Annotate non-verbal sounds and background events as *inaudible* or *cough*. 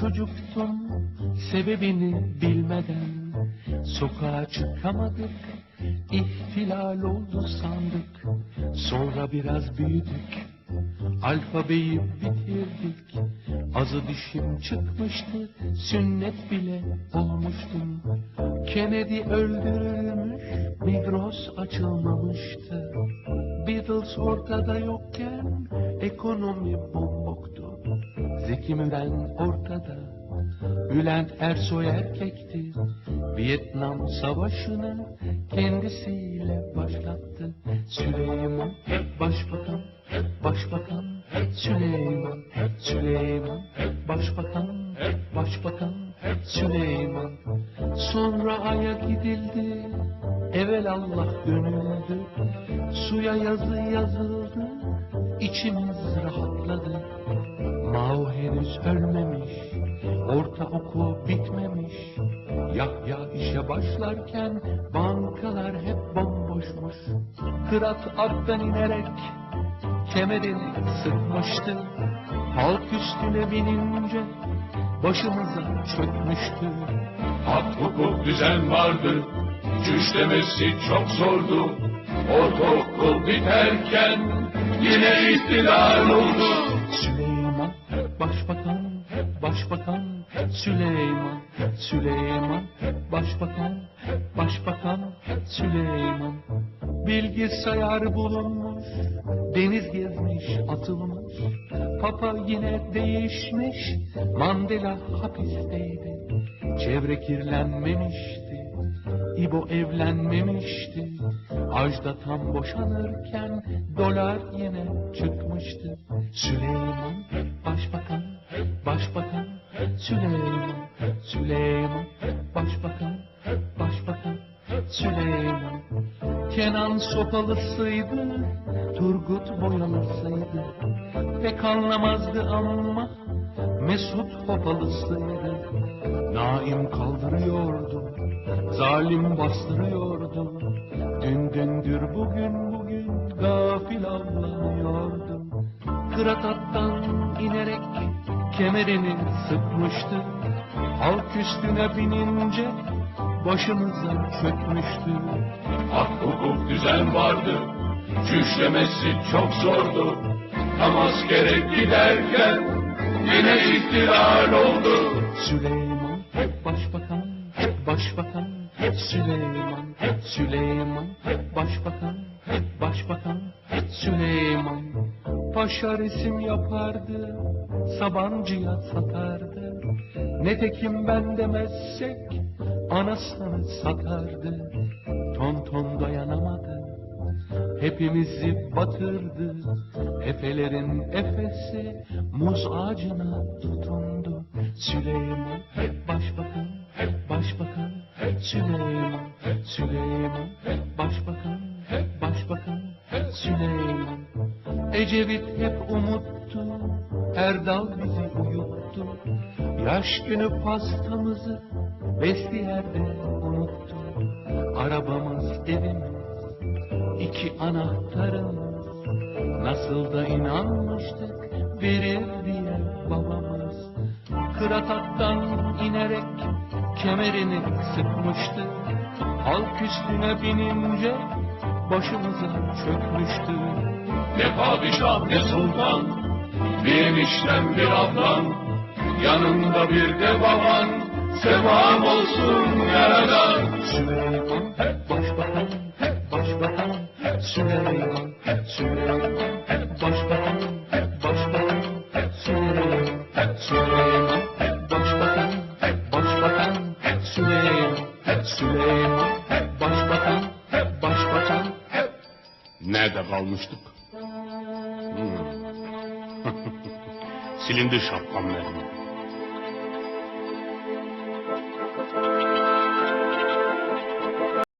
çocuktum sebebini bilmeden. Sokağa çıkamadık ihtilal oldu sandık. Sonra biraz büyüdük alfabeyi bitirdik. Azı dişim çıkmıştı sünnet bile olmuştum. Kennedy öldürülmüş Migros açılmamıştı. Beatles ortada yokken ekonomi bomboktu Zeki Müren ortada. Bülent Ersoy erkekti. Vietnam savaşını kendisiyle başlattı. Süleyman başbakan Başbakan. Süleyman Süleyman Başbakan Başbakan. Süleyman. Sonra aya gidildi. Evvel Allah dönüldü. Suya yazı yazıldı. İçimiz rahatladı Mao henüz ölmemiş Ortaokul bitmemiş Yahya işe başlarken Bankalar hep bomboşmuş Kırat attan inerek Kemerini sıkmıştı Halk üstüne binince Başımıza çökmüştü Hak, hukuk, düzen vardı. Güçlemesi çok zordu. Ortaokul biterken yine ihtilal oldu. Başbakan Başbakan Süleyman Süleyman. Başbakan Başbakan Süleyman. Bilgisayar bulunmuş Deniz gezmiş atılmış. Papa yine değişmiş Mandela hapisteydi. Çevre kirlenmemişti İbo evlenmemişti. Ajda tam boşanırken Dolar yine çıkmıştı. Süleyman Başbakan Başbakan. Süleyman Süleyman Başbakan Başbakan. Süleyman. Kenan sopalısıydı Turgut boyalısıydı Pek anlamazdı ama Mesut hopalısıydı Naim kaldırıyordu Zalim bastırıyordu Dün dündür bugün bugün Gafil avlanıyordu Kırat attan inerek Kemerini sıkmıştı Halk üstüne binince Başımıza çökmüştü Hak, hukuk, düzen vardı. Güçlemesi çok zordu. Tam askere giderken yine ihtilal oldu. Süleyman Başbakan Başbakan Süleyman Süleyman. Başbakan Başbakan Süleyman. Paşa resim yapardı Sabancıya satardı. Netekim ben demezsek Anasını satardı. Ton ton dayanamadı Hepimizi batırdı. Efelerin efesi Muz ağacına tutundu. Süleyman Başbakan Başbakan Süleyman Süleyman. Başbakan Başbakan Süleyman. Ecevit hep umuttu Erdal bizi uyuttu. Yaş günü pastamızı Bestiyerde unuttu. Arabamız evimiz iki anahtarımız. Nasıl da inanmıştık verir diye babamız. Kıratattan inerek kemerini sıkmıştı. Halk üstüne binince başımıza çökmüştü. Ne padişah ne sultan, bir eniştem bir ablam, yanında bir de baban, sevam olsun yaradan. Süleyman Başbakan Başbakan Süleyman Süleyman Nerede kalmıştık? Hmm. *laughs* Silindi şapkam.